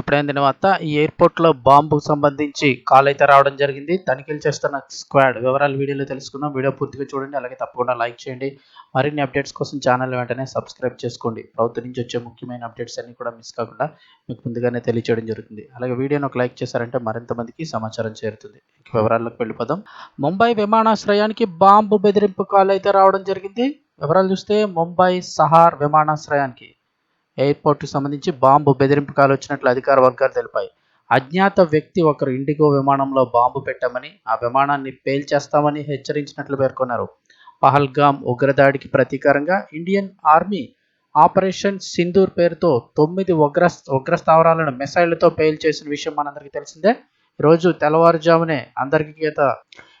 ఇప్పుడైన తర్వాత ఈ ఎయిర్పోర్ట్లో బాంబు సంబంధించి కాల్ అయితే రావడం జరిగింది. తనిఖీలు చేస్తున్న స్క్వాడ్ వివరాలు వీడియోలో తెలుసుకుందాం. వీడియో పూర్తిగా చూడండి. అలాగే తప్పకుండా లైక్ చేయండి. మరిన్ని అప్డేట్స్ కోసం ఛానల్ వెంటనే సబ్స్క్రైబ్ చేసుకోండి. ప్రభుత్వం నుంచి వచ్చే ముఖ్యమైన అప్డేట్స్ అన్ని కూడా మిస్ కాకుండా మీకు ముందుగానే తెలియచేయడం జరుగుతుంది. అలాగే వీడియోని ఒక లైక్ చేశారంటే మరింత మందికి సమాచారం చేరుతుంది. ఇక వివరాల్లోకి వెళ్ళిపోదాం. ముంబై విమానాశ్రయానికి బాంబు బెదిరింపు కాల్ అయితే రావడం జరిగింది. వివరాలు చూస్తే ముంబై సహార్ విమానాశ్రయానికి ఎయిర్పోర్ట్కు సంబంధించి బాంబు బెదిరింపు కాలు వచ్చినట్లు అధికార వర్గాలు తెలిపాయి. అజ్ఞాత వ్యక్తి ఒకరు ఇండిగో విమానంలో బాంబు పెట్టామని ఆ విమానాన్ని పేల్చేస్తామని హెచ్చరించినట్లు పేర్కొన్నారు. పహల్గామ్ ఉగ్రదాడికి ప్రతీకారంగా ఇండియన్ ఆర్మీ ఆపరేషన్ సింధూర్ పేరుతో తొమ్మిది ఉగ్ర ఉగ్ర స్థావరాలను మిసైళ్ళతో పేల్చేసిన విషయం మనందరికీ తెలిసిందే. రోజు తెల్లవారుజామునే అందరికీ గీత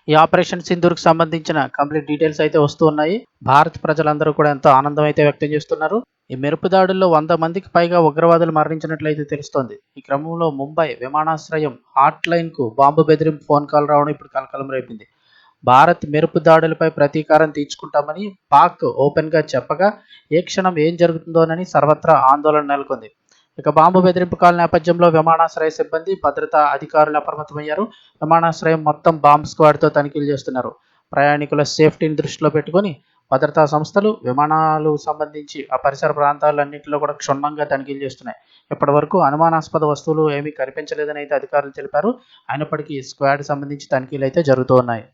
ఈ ఆపరేషన్ సింధూర్కి సంబంధించిన కంప్లీట్ డీటెయిల్స్ అయితే వస్తూ ఉన్నాయి. భారత ప్రజలందరూ కూడా ఎంతో ఆనందం అయితే వ్యక్తం చేస్తున్నారు. ఈ మెరుపు దాడుల్లో వంద మందికి పైగా ఉగ్రవాదులు మరణించినట్లయితే తెలుస్తోంది. ఈ క్రమంలో ముంబై విమానాశ్రయం హాట్ లైన్కు బాంబు బెదిరింపు ఫోన్ కాల్ రావడం ఇప్పుడు కలకలం రేపింది. భారత్ మెరుపు దాడులపై ప్రతీకారం తీర్చుకుంటామని పాక్ ఓపెన్గా చెప్పగా ఏ క్షణం ఏం జరుగుతుందోనని సర్వత్రా ఆందోళన నెలకొంది. ఇక బాంబు బెదిరింపు కాల నేపథ్యంలో విమానాశ్రయ సిబ్బంది భద్రతా అధికారులు అప్రమత్తమయ్యారు. విమానాశ్రయం మొత్తం బాంబ్ స్క్వాడ్తో తనిఖీలు చేస్తున్నారు. ప్రయాణికుల సేఫ్టీని దృష్టిలో పెట్టుకొని భద్రతా సంస్థలు విమానాలు సంబంధించి ఆ పరిసర ప్రాంతాలన్నింటిలో కూడా క్షుణ్ణంగా తనిఖీలు చేస్తున్నాయి. ఇప్పటి వరకు అనుమానాస్పద వస్తువులు ఏమీ కనిపించలేదని అయితే అధికారులు తెలిపారు. అయినప్పటికీ స్క్వాడ్ సంబంధించి తనిఖీలు అయితే జరుగుతూ ఉన్నాయి.